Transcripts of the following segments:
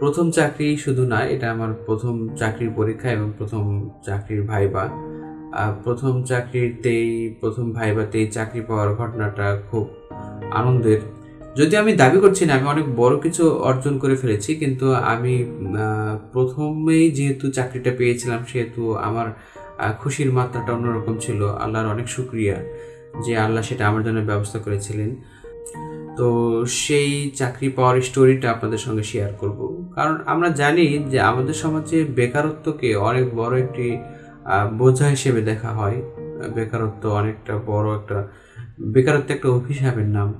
প্রথম চাকরি শুধু না, এটা আমার প্রথম চাকরির পরীক্ষা এবং প্রথম চাকরির ভাইবা। প্রথম চাকরিতেই, প্রথম ভাইবাতেই চাকরি পাওয়ার ঘটনাটা খুব আনন্দের। যদি আমি দাবি করছি না, আমি অনেক বড় কিছু অর্জন করে ফেলেছি, কিন্তু আমি প্রথমেই যেহেতু চাকরিটা পেয়েছিলাম, সেহেতু আমার খুশির মাত্রাটা অন্যরকম ছিল। আল্লাহর অনেক শুক্রিয়া যে আল্লাহ সেটা আমার জন্য ব্যবস্থা করেছিলেন। তো সেই চাকরি পাওয়ার স্টোরিটা আপনাদের সঙ্গে শেয়ার করব। কারণ আমরা জানি যে আমাদের সমাজে বেকারত্বকে অনেক বড় একটি বোঝা হিসেবে দেখা হয়। বেকারত্ব অনেকটা বড় একটা, বেকারত্ব একটা অভিশাপের নাম।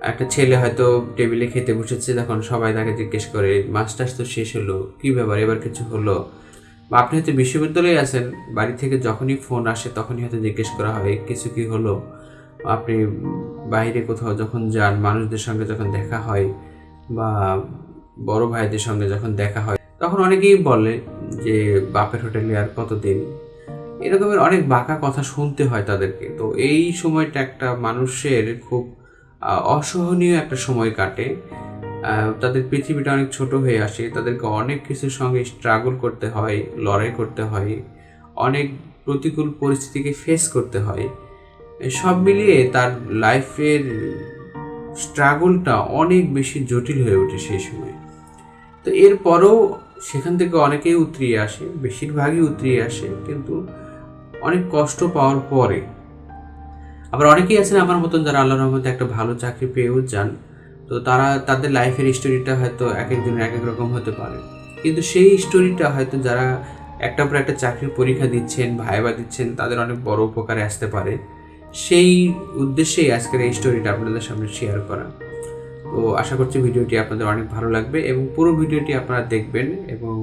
একটা ছেলে হয়তো টেবিলে খেতে বসেছে, তখন সবাই তাকে জিজ্ঞেস করে, মাস্টার্স তো শেষ হলো, কী ব্যাপার, এবার কিছু হলো? বা আপনি হয়তো বিশ্ববিদ্যালয়ে আছেন, বাড়ি থেকে যখনই ফোন আসে, তখনই হয়তো জিজ্ঞেস করা হয়, কিছু কি হলো? আপনি বাইরে কোথাও যখন যান, মানুষদের সঙ্গে যখন দেখা হয় বা বড় ভাইদের সঙ্গে যখন দেখা হয়, তখন অনেকেই বলে যে বাপের হোটেলে আর কতদিন? এরকমের অনেক বাঁকা কথা শুনতে হয় তাদেরকে। তো এই সময়টা একটা মানুষের খুব অসহনীয় একটা সময় কাটে। তাদের পৃথিবীটা অনেক ছোট হয়ে আসে। তাদেরকে অনেক কিছুর সঙ্গে স্ট্রাগল করতে হয়, লড়াই করতে হয়। অনেক প্রতিকূল পরিস্থিতিকে ফেস করতে হয়। সব মিলিয়ে তার লাইফের স্ট্রাগলটা অনেক বেশি জটিল হয়ে ওঠে সেই সময়। তো এরপরও সেখান থেকে অনেকেই উতরিয়ে আসে, বেশিরভাগই উতরিয়ে আসে, কিন্তু অনেক কষ্ট পাওয়ার পরে। আবার অনেকেই আছেন আমার মতন যারা আল্লাহ রহমতে একটা ভালো চাকরি পেয়েও যান, তো তারা তাদের লাইফের স্টোরিটা হয়তো এক একজনের এক এক রকম হতে পারে। কিন্তু সেই স্টোরিটা হয়তো যারা একটা পর একটা চাকরির পরীক্ষা দিচ্ছেন, ভাইবা দিচ্ছেন, তাদের অনেক বড় উপকারে আসতে পারে। সেই উদ্দেশ্যেই আজকের এই স্টোরিটা আপনাদের সামনে শেয়ার করা। তো আশা করছি ভিডিওটি আপনাদের অনেক ভালো লাগবে এবং পুরো ভিডিওটি আপনারা দেখবেন এবং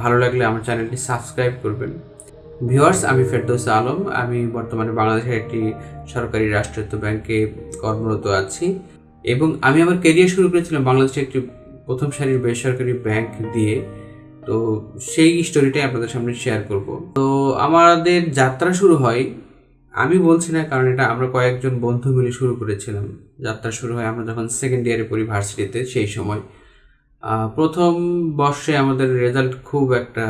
ভালো লাগলে আমার চ্যানেলটি সাবস্ক্রাইব করবেন। ভিউয়ার্স, আমি ফেরদৌস আলম। আমি বর্তমানে বাংলাদেশের একটি সরকারি রাষ্ট্রায়ত্ত ব্যাংকে কর্মরত আছি এবং আমি আমার কেরিয়ার শুরু করেছিলাম বাংলাদেশের একটি প্রথম সারির বেসরকারি ব্যাংক দিয়ে। তো সেই স্টোরিটাই আপনাদের সামনে শেয়ার করব। তো আমাদের যাত্রা শুরু হয় আমি বলছি না, কারণ এটা আমরা কয়েকজন বন্ধু মিলে শুরু করেছিলাম। যাত্রা শুরু হয় আমরা যখন সেকেন্ড ইয়ারে পড়ি ভার্সিটিতে, সেই সময়। প্রথম বর্ষে আমাদের রেজাল্ট খুব একটা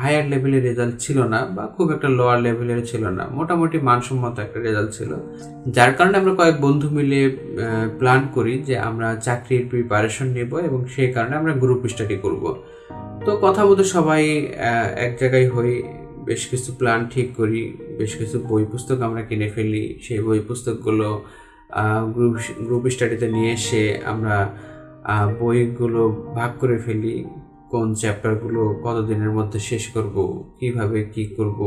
হায়ার লেভেলের রেজাল্ট ছিল না বা খুব একটা লোয়ার লেভেলের ছিল না। মোটামুটি মানসম্মত একটা রেজাল্ট ছিল। যার কারণে আমরা কয়েক বন্ধু মিলে প্ল্যান করি যে আমরা চাকরির প্রিপারেশন নেব এবং সেই কারণে আমরা গ্রুপ স্টাডি করব। তো কথা মতো সবাই এক জায়গায় হই বেশ কিছু প্ল্যান ঠিক করি, বেশ কিছু বই পুস্তক আমরা কিনে ফেলি। সেই বই পুস্তকগুলো গ্রুপ গ্রুপ স্টাডিতে নিয়ে এসে আমরা বইগুলো ভাগ করে ফেলি। কোন চ্যাপ্টারগুলো কতদিনের মধ্যে শেষ করব, কীভাবে কি করব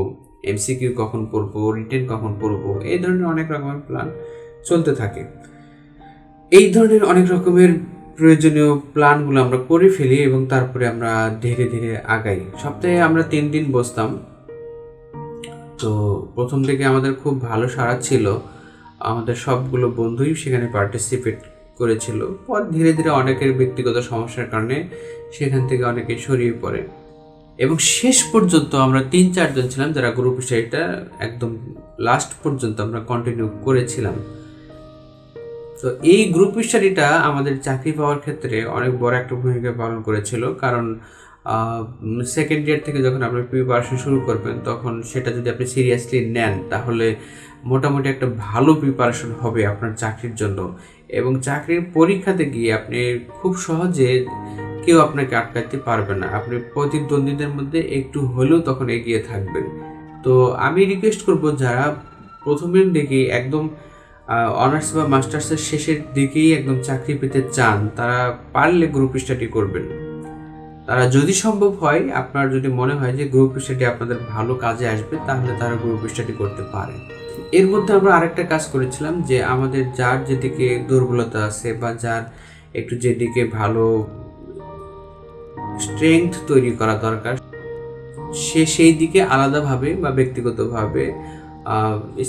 এমসিকিউ কখন পড়ব রিটেন কখন পড়ব, এই ধরনের অনেক রকমের প্ল্যান চলতে থাকে। এই ধরনের অনেক রকমের প্রয়োজনীয় প্ল্যানগুলো আমরা করে ফেলি এবং তারপরে আমরা ধীরে ধীরে আগাই। সপ্তাহে আমরা তিন দিন বসতাম। তো প্রথম থেকে আমাদের খুব ভালো সাড়া ছিল। আমাদের সবগুলো বন্ধুই সেখানে পার্টিসিপেট করেছিল। পর ধীরে ধীরে অনেকের ব্যক্তিগত সমস্যার কারণে সেখান থেকে অনেকে সরিয়ে পড়ে। এবং শেষ পর্যন্ত আমরা তিন চারজন ছিলাম যারা গ্রুপ স্টাডিটা একদম লাস্ট পর্যন্ত আমরা কন্টিনিউ করেছিলাম। তো এই গ্রুপ স্টাডিটা আমাদের চাকরি পাওয়ার ক্ষেত্রে অনেক বড় একটা ভূমিকা পালন করেছিল। কারণ সেকেন্ড ইয়ার থেকে যখন আপনি প্রিপারেশন শুরু করবেন, তখন সেটা যদি আপনি সিরিয়াসলি নেন, তাহলে মোটামুটি একটা ভালো প্রিপারেশন হবে আপনার চাকরির জন্য। এবং চাকরির পরীক্ষাতে গিয়ে আপনি খুব সহজে কেউ আপনাকে আটকাতে পারবে না। আপনি প্রতিদ্বন্দ্বীদের মধ্যে একটু হলেও তখন এগিয়ে থাকবেন। তো আমি রিকোয়েস্ট করব যারা প্রথমের দিকে একদম অনার্স বা মাস্টার্সের শেষের দিকেই একদম চাকরি পেতে চান, তারা পারলে গ্রুপ স্টাডি করবেন। তারা যদি সম্ভব হয়, আপনার যদি মনে হয় যে গ্রুপ স্টাডি আপনাদের ভালো কাজে আসবে, তাহলে তারা গ্রুপ স্টাডি করতে পারে। এর মধ্যে আমরা আরেকটা কাজ করেছিলাম যে আমাদের যার যেদিকে দুর্বলতা আছে বা যার একটু যেদিকে ভালো স্ট্রেংথ তৈরি করা দরকার, সে সেই দিকে আলাদাভাবে বা ব্যক্তিগতভাবে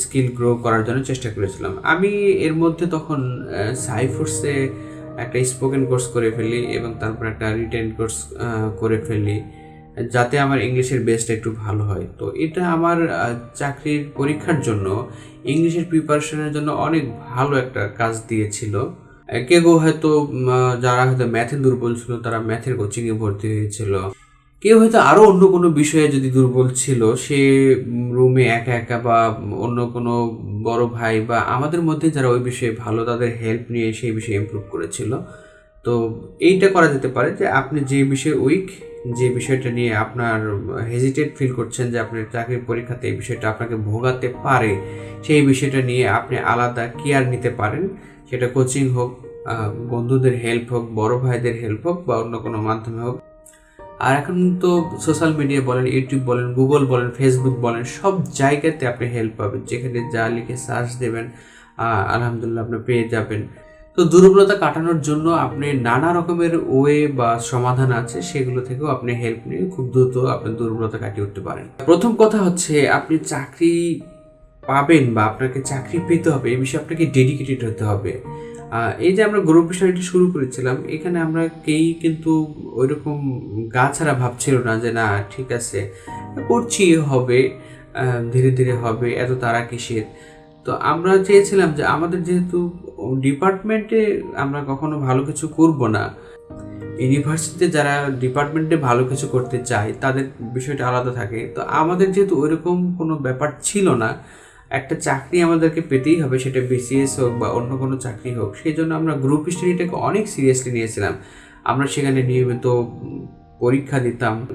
স্কিল গ্রো করার জন্য চেষ্টা করেছিলাম। আমি এর মধ্যে তখন সাইফোর্সে একটা স্পোকেন কোর্স করে ফেলি এবং তারপর একটা রিটেন কোর্স করে ফেলি, যাতে আমার ইংলিশের বেসটা একটু ভালো হয়। তো এটা আমার চাকরির পরীক্ষার জন্য, ইংলিশের প্রিপারেশনের জন্য অনেক ভালো একটা কাজ দিয়েছিল। কেউ গো হয়তো যারা হয়তো ম্যাথে দুর্বল ছিল, তারা ম্যাথের কোচিংয়ে ভর্তি হয়েছিল। কেউ হয়তো আরও অন্য কোনো বিষয়ে যদি দুর্বল ছিল, সে রুমে একা একা বা অন্য কোনো বড় ভাই বা আমাদের মধ্যে যারা ওই বিষয়ে ভালো তাদের হেল্প নিয়ে সেই বিষয়ে ইম্প্রুভ করেছিল। তো এইটা করা যেতে পারে যে আপনি যে বিষয়ে উইক যে বিষয়টা নিয়ে আপনার হেজিটেট ফিল করছেন যে আপনার চাকরির পরীক্ষাতে এই বিষয়টা আপনাকে ভোগাতে পারে, সেই বিষয়টা নিয়ে আপনি আলাদা কেয়ার নিতে পারেন। সেটা কোচিং হোক বন্ধুদের হেল্প হোক, বড় ভাইদের হেল্প হোক বা অন্য কোনো মাধ্যমে হোক। আর এখন তো সোশ্যাল মিডিয়া বলেন ইউটিউব বলেন গুগল বলেন ফেসবুক বলেন, সব জায়গাতে আপনি হেল্প পাবেন। যেখানে যা লিখে সার্চ দেবেন আলহামদুলিল্লাহ আপনি পেয়ে যাবেন। তো দুর্বলতা কাটানোর জন্য আপনি নানা রকমের ওয়ে বা সমাধান আছে, সেগুলো থেকেও আপনি হেল্প নিয়ে খুব দ্রুত আপনি দুর্বলতা কাটিয়ে উঠতে পারেন। প্রথম কথা হচ্ছে, আপনি চাকরি পাবেন বা আপনাকে চাকরি পেতে হবে এই বিষয়ে আপনাকে ডেডিকেটেড হতে হবে। এই যে আমরা গ্রুপ বিষয়টি শুরু করেছিলাম, এখানে আমরা কেই কিন্তু ওইরকম গা ছাড়া ভাবছিল না যে না, ঠিক আছে, করছি, হবে ধীরে ধীরে হবে, এত তারা কিসের? তো আমরা চেয়েছিলাম যে আমাদের যেহেতু ডিপার্টমেন্টে আমরা কখনো ভালো কিছু করব না, ইউনিভার্সিটিতে যারা ডিপার্টমেন্টে ভালো কিছু করতে চায়, তাদের বিষয়টা আলাদা থাকে। তো আমাদের যেহেতু ওইরকম কোনো ব্যাপার ছিল না একটা চাকরি আমাদেরকে পেতেই হবে, সেটা বিসিএস হোক বা অন্য কোনো চাকরি হোক। সেই জন্য আমরা গ্রুপ স্টাডিটাকে অনেক সিরিয়াসলি নিয়েছিলাম। আমরা সেখানে নিয়মিত পরীক্ষা দিতাম।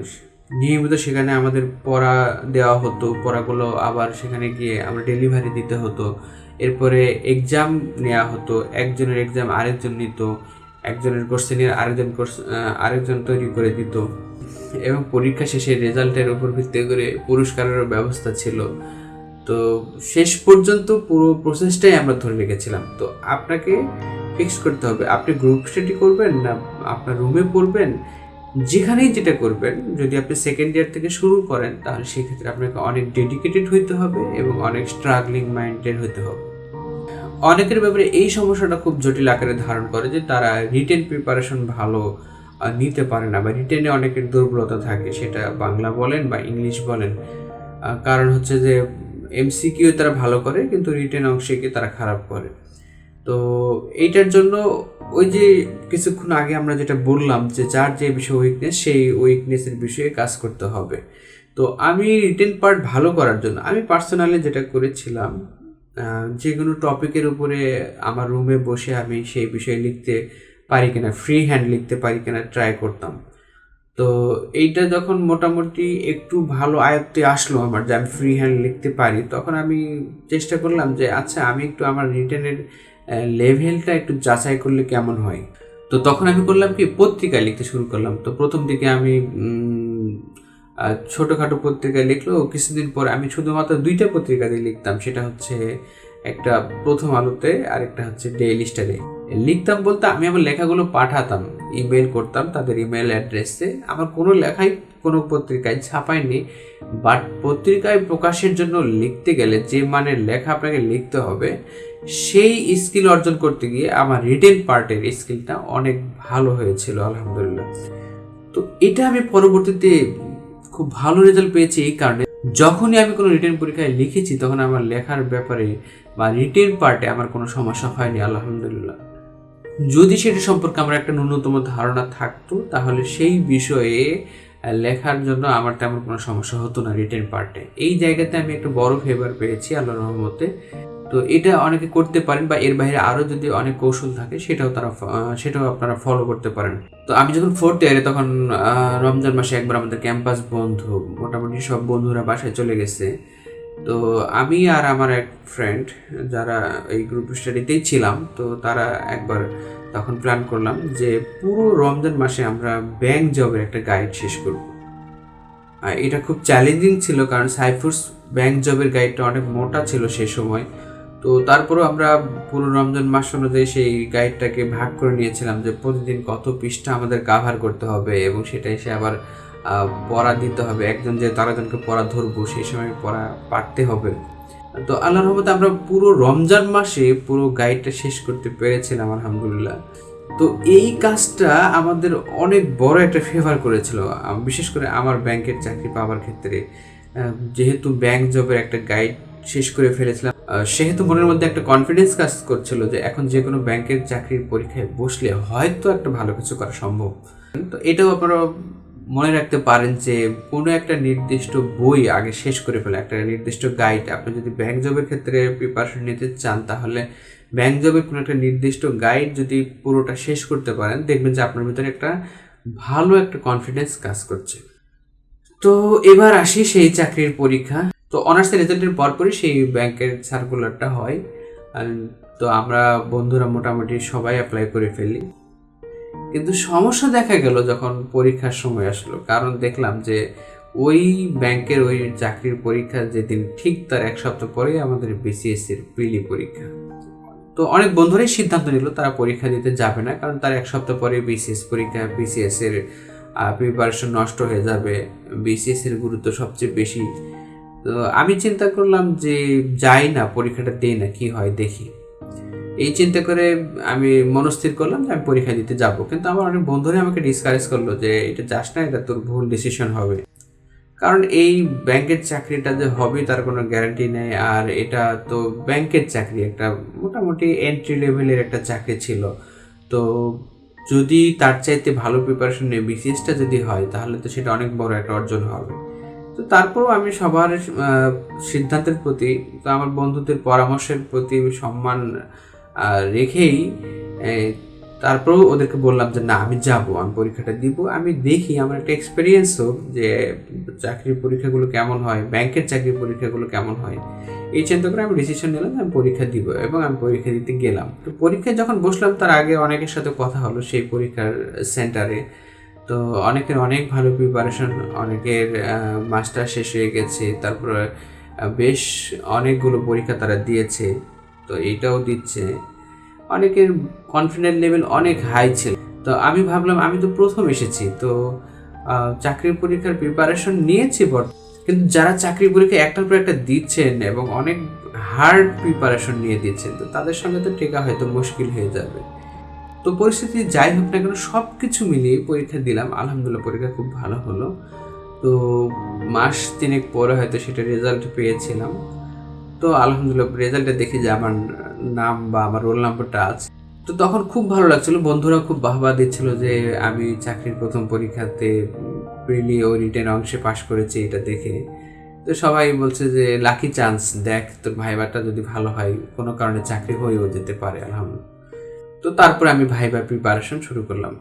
নিয়মিত সেখানে আমাদের পড়া দেওয়া হতো, পড়াগুলো আবার সেখানে গিয়ে আমরা ডেলিভারি দিতে হতো। এরপরে এক্সাম নেওয়া হতো, একজনের এক্সাম আরেকজন নিত, একজনের নিয়ে আরেকজন কোর্স আরেকজন তৈরি করে দিত। এবং পরীক্ষা শেষে রেজাল্টের উপর ভিত্তি করে পুরস্কারেরও ব্যবস্থা ছিল। তো শেষ পর্যন্ত পুরো প্রসেসটাই আমরা ধরে রেখেছিলাম। তো আপনাকে ফিক্স করতে হবে, আপনি গ্রুপ স্টাডি করবেন না আপনার রুমে পড়বেন, যেখানেই যেটা করবেন, যদি আপনি সেকেন্ড ইয়ার থেকে শুরু করেন, তাহলে সেক্ষেত্রে আপনাকে অনেক ডেডিকেটেড হইতে হবে এবং অনেক স্ট্রাগলিং মাইন্ডেড হতে হবে। অনেকের ব্যাপারে এই সমস্যাটা খুব জটিল আকারে ধারণ করে যে তারা রিটেন প্রিপারেশন ভালো নিতে পারে না বা রিটেনে অনেকের দুর্বলতা থাকে, সেটা বাংলা বলেন বা ইংলিশ বলেন। কারণ হচ্ছে যে এমসিকিউ তারা ভালো করে, কিন্তু রিটেন অংশে গিয়ে তারা খারাপ করে। তো এইটার জন্য ওই যে কিছুক্ষণ আগে আমরা যেটা বললাম যে যার যে বিষয় উইকনেস সেই উইকনেসের বিষয়ে কাজ করতে হবে। তো আমি রিটেন পার্ট ভালো করার জন্য, আমি পার্সোনালি যেটা করেছিলাম যে কোনো টপিকের উপরে আমার রুমে বসে আমি সেই বিষয়ে লিখতে পারি কিনা ফ্রি হ্যান্ড লিখতে পারি কিনা ট্রাই করতাম। তো এইটা যখন মোটামুটি একটু ভালো আয়ত্তে আসলো আমার, যে আমি ফ্রি হ্যান্ড লিখতে পারি, তখন আমি চেষ্টা করলাম যে আচ্ছা আমি একটু আমার রিটেনের লেভেলটা একটু যাচাই করলে কেমন হয়? তো তখন আমি করলাম কি, পত্রিকায় লিখতে শুরু করলাম। তো প্রথম দিকে আমি ছোটোখাটো পত্রিকায় লিখলো। কিছুদিন পর আমি শুধুমাত্র দুইটা পত্রিকা দিয়ে লিখতাম, সেটা হচ্ছে একটা প্রথম আলোতে আর একটা হচ্ছে ডেইলি স্টারে লিখতাম বলতে আমি আমার লেখাগুলো পাঠাতাম ইমেল করতাম তাদের ইমেল অ্যাড্রেসে আমার কোনো লেখাই কোনো পত্রিকায় ছাপায়নি বাট পত্রিকায় প্রকাশের জন্য লিখতে গেলে যে মানের লেখা আপনাকে লিখতে হবে, সেই স্কিল অর্জন করতে গিয়ে আমার রিটেন পার্টের স্কিলটা অনেক ভালো হয়েছিল, আলহামদুলিল্লাহ। তো এটা আমি পরবর্তীতে খুব ভালো রেজাল্ট পেয়েছি এই কারণে। যখনই আমি কোনো রিটেন পরীক্ষায় লিখেছি, তখন আমার লেখার ব্যাপারে বা রিটেন পার্টে আমার কোনো সমস্যা হয়নি, আলহামদুলিল্লাহ। যদি সেটা সম্পর্কে আমার একটা ন্যূনতম ধারণা থাকতো, তাহলে সেই বিষয়ে লেখার জন্য আমার তেমন কোনো সমস্যা হতো না রিটেন পার্টে। এই জায়গাতে আমি একটা বড় ফেভার পেয়েছি আল্লাহ রহমতে। তো এটা অনেকে করতে পারেন বা এর বাইরে আরও যদি অনেক কৌশল থাকে, সেটাও তারা সেটাও আপনারা ফলো করতে পারেন। তো আমি যখন ফোর্থ ইয়ারে তখন রমজান মাসে একবার আমাদের ক্যাম্পাস বন্ধ, মোটামুটি সব বন্ধুরা বাসায় চলে গেছে। তো আমি আর আমার এক ফ্রেন্ড যারা এই গ্রুপ স্টাডিতেই ছিলাম, তো তারা একবার তখন প্ল্যান করলাম যে পুরো রমজান মাসে আমরা ব্যাংক জবের একটা গাইড শেষ করব। আর এটা খুব চ্যালেঞ্জিং ছিল কারণ সাইফুস ব্যাংক জবের গাইডটা অনেক মোটা ছিল সে সময়। তো তারপরেও আমরা পুরো রমজান মাস অনুযায়ী সেই গাইডটাকে ভাগ করে নিয়েছিলাম যে প্রতিদিন কত পৃষ্ঠা আমাদের কাভার করতে হবে এবং সেটা এসে আবার পড়া দিতে হবে। একজন যে তারাজনকে পড়া ধরবো, সেই সময় পড়া পারতে হবে। তো আল্লাহর রহমতে আমরা পুরো রমজান মাসে পুরো গাইডটা শেষ করতে পেরেছিলাম, আলহামদুলিল্লাহ। তো এই কাজটা আমাদের অনেক বড় একটা ফেভার করেছিল বিশেষ করে আমার ব্যাংকের চাকরি পাওয়ার ক্ষেত্রে। যেহেতু ব্যাংক জবের একটা গাইড শেষ করে ফেলেছিলাম সেহেতু মনের মধ্যে একটা কনফিডেন্স কাজ করছিল যে এখন যে কোনো ব্যাংকের চাকরির পরীক্ষায় বসলে হয়তো একটা ভালো কিছু করা সম্ভব। তো এটাও আপনারা মনে রাখতে পারেন যে কোনো একটা নির্দিষ্ট বই আগে শেষ করে ফেলে, একটা নির্দিষ্ট গাইড আপনি যদি ব্যাংক জবের ক্ষেত্রে প্রিপারেশন নিতে চান, তাহলে ব্যাংক জবের কোনো একটা নির্দিষ্ট গাইড যদি পুরোটা শেষ করতে পারেন, দেখবেন যে আপনার ভিতরে একটা ভালো একটা কনফিডেন্স কাজ করছে। তো এবার আসি সেই চাকরির পরীক্ষা। তো অনার্সের রেজাল্টের পরপরই সেই ব্যাংকের সার্কুলারটা হয়। তো আমরা বন্ধুরা মোটামুটি সবাই অ্যাপ্লাই করে ফেলি। কিন্তু সমস্যা দেখা গেল যখন পরীক্ষার সময় আসলো। কারণ দেখলাম যে ওই ব্যাংকের ওই চাকরির পরীক্ষা যেদিন ঠিক তার এক সপ্তাহ পরেই আমাদের বিসিএসসির প্রিলি পরীক্ষা। তো অনেক বন্ধুরাই সিদ্ধান্ত নিল তারা পরীক্ষা দিতে যাবে না, কারণ তার এক সপ্তাহ পরে বিসিএস পরীক্ষা বিসিএস এর প্রিপারেশন নষ্ট হয়ে যাবে বিসিএস এর গুরুত্ব সবচেয়ে বেশি। তো আমি চিন্তা করলাম যে যাই না, পরীক্ষাটা দেই না, কি হয় দেখি। এই চিন্তা করে আমি মনস্থির করলাম যে আমি পরীক্ষা দিতে যাব। কিন্তু আমার অনেক বন্ধুরা আমাকে ডিসকারেজ করল যে এটা যাস না, এটা তোর ভুল ডিসিশন হবে। কারণ এই ব্যাংকের চাকরিটা যে হবে তার কোনো গ্যারান্টি নেই, আর এটা তো ব্যাংকের চাকরি, একটা মোটামুটি এন্ট্রি লেভেলের একটা চাকরি ছিল। তো যদি তার চাইতে ভালো প্রিপারেশন নিয়ে বিসিএসটা যদি হয়, তাহলে তো সেটা অনেক বড় একটা অর্জন হবে। তো তারপরেও আমি সবার সিদ্ধান্তের প্রতি, তো আমার বন্ধুদের পরামর্শের প্রতি সম্মান আহ, রেখেই তারপরেও ওদেরকে বললাম যে না আমি যাব আমি পরীক্ষাটা দিব আমি দেখি আমার একটা এক্সপিরিয়েন্স হোক যে চাকরির পরীক্ষাগুলো কেমন হয় ব্যাংকের চাকরির পরীক্ষাগুলো কেমন হয়। এই চিন্তা করে আমি ডিসিশন নিলাম আমি পরীক্ষা দিব এবং আমি পরীক্ষা দিতে গেলাম। তো পরীক্ষায় যখন বসলাম তার আগে অনেকের সাথে কথা হলো সেই পরীক্ষার সেন্টারে তো অনেকের অনেক ভালো প্রিপারেশন অনেকের মাস্টার শেষ হয়ে গেছে তারপরে বেশ অনেকগুলো পরীক্ষা তারা দিয়েছে। তো এইটাও দিচ্ছে। অনেকের কনফিডেন্ট লেভেল অনেক হাই ছিল। তো আমি ভাবলাম, আমি তো প্রথম এসেছি, তো চাকরির পরীক্ষার প্রিপারেশন নিয়েছি বট, কিন্তু যারা চাকরির পরীক্ষা একটার পর একটা দিচ্ছেন এবং অনেক হার্ড প্রিপারেশন নিয়ে দিচ্ছেন, তো তাদের সঙ্গে তো টেকা হয়তো মুশকিল হয়ে যাবে। তো পরিস্থিতি যাই হোক না কেন সব কিছু মিলিয়ে পরীক্ষা দিলাম। আলহামদুলিল্লাহ, পরীক্ষা খুব ভালো হলো। তো মাস তিনেক পরে হয়তো সেটা রেজাল্ট পেয়েছিলাম। তো আলহামদুলিল্লাহ রেজাল্টে দেখি যে আমার নাম বা আমার রোল নাম্বারটা আছে। তো তখন খুব ভালো লাগছিল, বন্ধুরা খুব বাহবা দিচ্ছিল যে আমি চাকরির প্রথম পরীক্ষাতে প্রিলি ও রিটেন অংশে পাশ করেছি এটা দেখে। তো সবাই বলছে যে লাকি চান্স দেখ তোর ভাইবাটা যদি ভালো হয়, কোনো কারণে চাকরি হয়েও যেতে পারে, আলহামদুলিল্লাহ। তো তারপরে আমি ভাইবার প্রিপারেশন শুরু করলাম।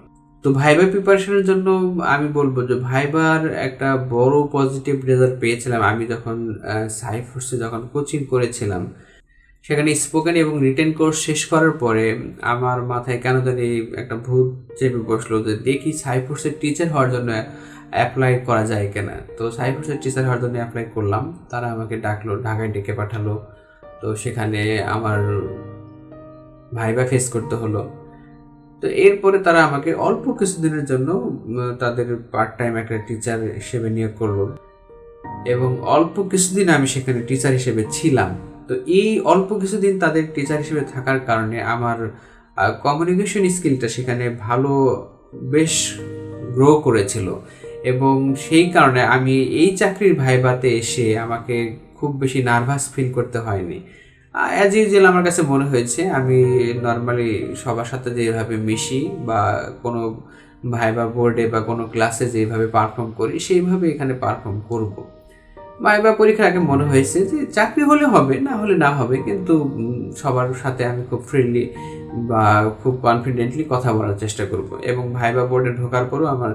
তো ভাইবার প্রিপারেশনের জন্য আমি বলব যে ভাইবার একটা বড় পজিটিভ রেজাল্ট পেয়েছিলাম। আমি যখন সাইফোর্সে যখন কোচিং করেছিলাম, সেখানে স্পোকেন এবং রিটেন কোর্স শেষ করার পরে আমার মাথায় কেন জানি একটা ভূত চেপে বসল যে দেখি সাইফোর্সের টিচার হওয়ার জন্য অ্যাপ্লাই করা যায় কিনা। তো সাইফোর্সের টিচার হওয়ার জন্য অ্যাপ্লাই করলাম। তারা আমাকে ডাকলো, ঢাকায় ডেকে পাঠালো। তো সেখানে আমার ভাইবা ফেস করতে হলো। তো এরপরে তারা আমাকে অল্প কিছুদিনের জন্য তাদের পার্ট টাইম একটা টিচার হিসেবে নিয়োগ করল। এবং অল্প কিছুদিন আমি সেখানে টিচার হিসেবে ছিলাম। তো এই অল্প কিছুদিন তাদের টিচার হিসেবে থাকার কারণে আমার কমিউনিকেশন স্কিলটা সেখানে ভালো বেশ গ্রো করেছিল। এবং সেই কারণে আমি এই চাকরির ভাইবাতে এসে আমাকে খুব বেশি নার্ভাস ফিল করতে হয়নি। অ্যাজ ইউজুয়াল আমার কাছে মনে হয়েছে, আমি নর্মালি সবার সাথে যেভাবে মিশি বা কোনো ভাইবা বোর্ডে বা কোনো ক্লাসে যেভাবে পারফর্ম করি, সেইভাবে এখানে পারফর্ম করব। ভাইবা পরীক্ষার আগে মনে হয়েছে যে, চাকরি হলে হবে, না হলে না হবে, কিন্তু সবার সাথে আমি খুব ফ্রিলি বা খুব কনফিডেন্টলি কথা বলার চেষ্টা করব। এবং ভাইবা বোর্ডে ঢোকার পরও আমার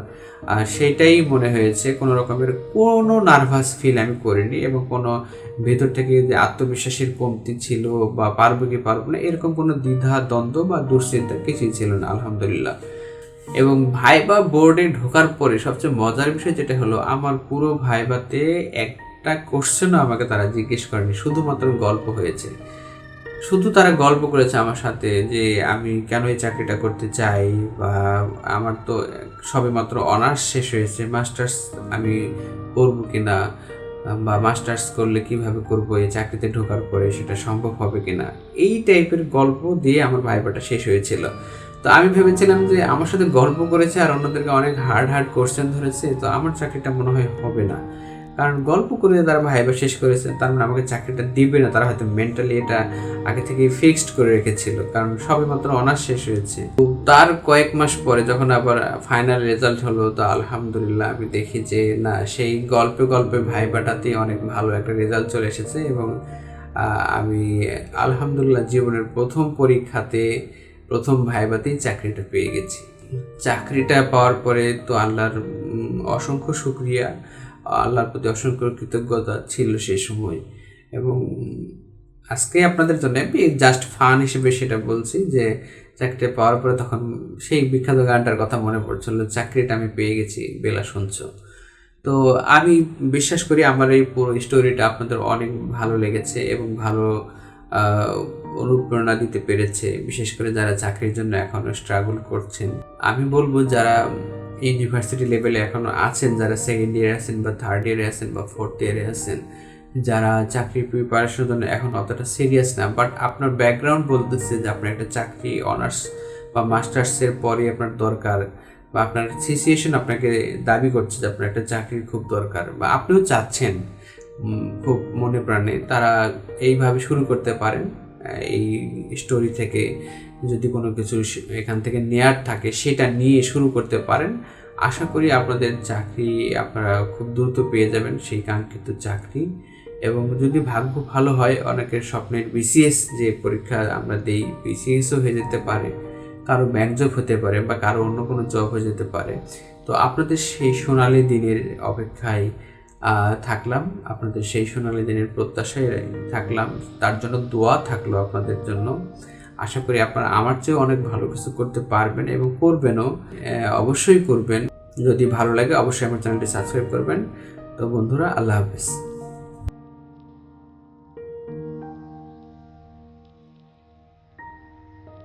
সেইটাই মনে হয়েছে, কোনো রকমের কোনো নার্ভাস ফিল আমি করিনি এবং কোনো ভেতর থেকে যে আত্মবিশ্বাসের কমতি ছিল বা পারব কি পারব না, এরকম কোনো দ্বিধা, দ্বন্দ্ব বা দুশ্চিন্তা কিছুই ছিল না, আলহামদুলিল্লাহ। এবং ভাইবা বোর্ডে ঢোকার পরে সবচেয়ে মজার বিষয় যেটা হলো, আমার পুরো ভাইবাতে একটা কোশ্চেনও আমাকে তারা জিজ্ঞেস করেনি, শুধুমাত্র গল্প হয়েছে। শুধু তারা গল্প করেছে আমার সাথে যে আমি কেন এই চাকরিটা করতে চাই বা আমার তো সবে মাত্র অনার্স শেষ হয়েছে, মাস্টার্স আমি করব কিনা বা মাস্টার্স করলে কীভাবে করব, এই চাকরিতে ঢোকার পরে সেটা সম্ভব হবে কিনা, এই টাইপের গল্প দিয়ে আমার ভাইবাটা শেষ হয়েছিল। তো আমি ভেবেছিলাম যে আমার সাথে গল্প করেছে আর অন্যদেরকে অনেক হার্ড হার্ড কোশ্চেন ধরেছে, তো আমার চাকরিটা মনে হয় হবে না। কারণ গল্প করে তারা ভাইবা শেষ করেছেন তার মানে আমাকে চাকরিটা দিবে না। তারা হয়তো মেন্টালি এটা আগে থেকেই ফিক্সড করে রেখেছিল, কারণ সবে মাত্র অনার্স শেষ হয়েছে। তো তার কয়েক মাস পরে যখন আবার ফাইনাল রেজাল্ট হলো, তো আলহামদুলিল্লাহ আমি দেখি যে, না, সেই গল্পে গল্পে ভাইবাটাতে অনেক ভালো একটা রেজাল্ট চলে এসেছে এবং আমি আলহামদুলিল্লাহ জীবনের প্রথম পরীক্ষাতে, প্রথম ভাইবাতেই চাকরিটা পেয়ে গেছি। চাকরিটা পাওয়ার পরে তো আল্লাহর অসংখ্য শুক্রিয়া। আল্লাহর প্রতি অসংখ্য কৃতজ্ঞতা ছিল সেই সময়। এবং আজকে আপনাদের জন্য জাস্ট ফান হিসেবে সেটা বলছি যে, চাকরিটা পাওয়ার পরে তখন সেই বিখ্যাত গানটার কথা মনে পড়ছিল, চাকরিটা আমি পেয়ে গেছি, বেলা শুনছ। তো আমি বিশ্বাস করি আমার এই পুরো স্টোরিটা আপনাদের অনেক ভালো লেগেছে এবং ভালো অনুপ্রেরণা দিতে পেরেছে। বিশেষ করে যারা চাকরির জন্য এখনও স্ট্রাগল করছেন। আমি বলব যারা ইউনিভার্সিটি লেভেলে এখনও আছেন, যারা সেকেন্ড ইয়ারে আছেন বা থার্ড ইয়ারে আছেন বা ফোর্থ ইয়ারে আছেন, যারা চাকরি প্রিপারেশনের জন্য এখন অতটা সিরিয়াস না বাট আপনার ব্যাকগ্রাউন্ড বলতেছে যে আপনার একটা চাকরি অনার্স বা মাস্টার্সের পরে আপনার দরকার, বা আপনার সিচুয়েশন আপনাকে দাবি করছে যে আপনার একটা চাকরির খুব দরকার, বা আপনিও চাচ্ছেন খুব মনে প্রাণে, তারা এইভাবে শুরু করতে পারেন, এই স্টোরি থেকে। যদি কোনো কিছু এখান থেকে নেয়ার থাকে, সেটা নিয়ে শুরু করতে পারেন। আশা করি আপনাদের চাকরি আপনারা খুব দ্রুত পেয়ে যাবেন সেই কাঙ্ক্ষিত চাকরি। এবং যদি ভাগ্য ভালো হয়, অনেকের স্বপ্নের বিসিএস যে পরীক্ষা আমরা দেই বিসিএসও হয়ে যেতে পারে। কারও ব্যাংক জব হতে পারে বা কারও অন্য কোনো জব হয়ে যেতে পারে। তো আপনাদের সেই সোনালি দিনের অপেক্ষায় থাকলাম। আপনাদের সেই সোনালি দিনের প্রত্যাশায় থাকলাম। তার জন্য দোয়া থাকল আপনাদের জন্য। আশা করি আপনারা আমার চেয়েও অনেক ভালো কিছু করতে পারবেন এবং করবেনও অবশ্যই করবেন। যদি ভালো লাগে, অবশ্যই আমার চ্যানেলটি সাবস্ক্রাইব করবেন। তো বন্ধুরা, আল্লাহ হাফেজ।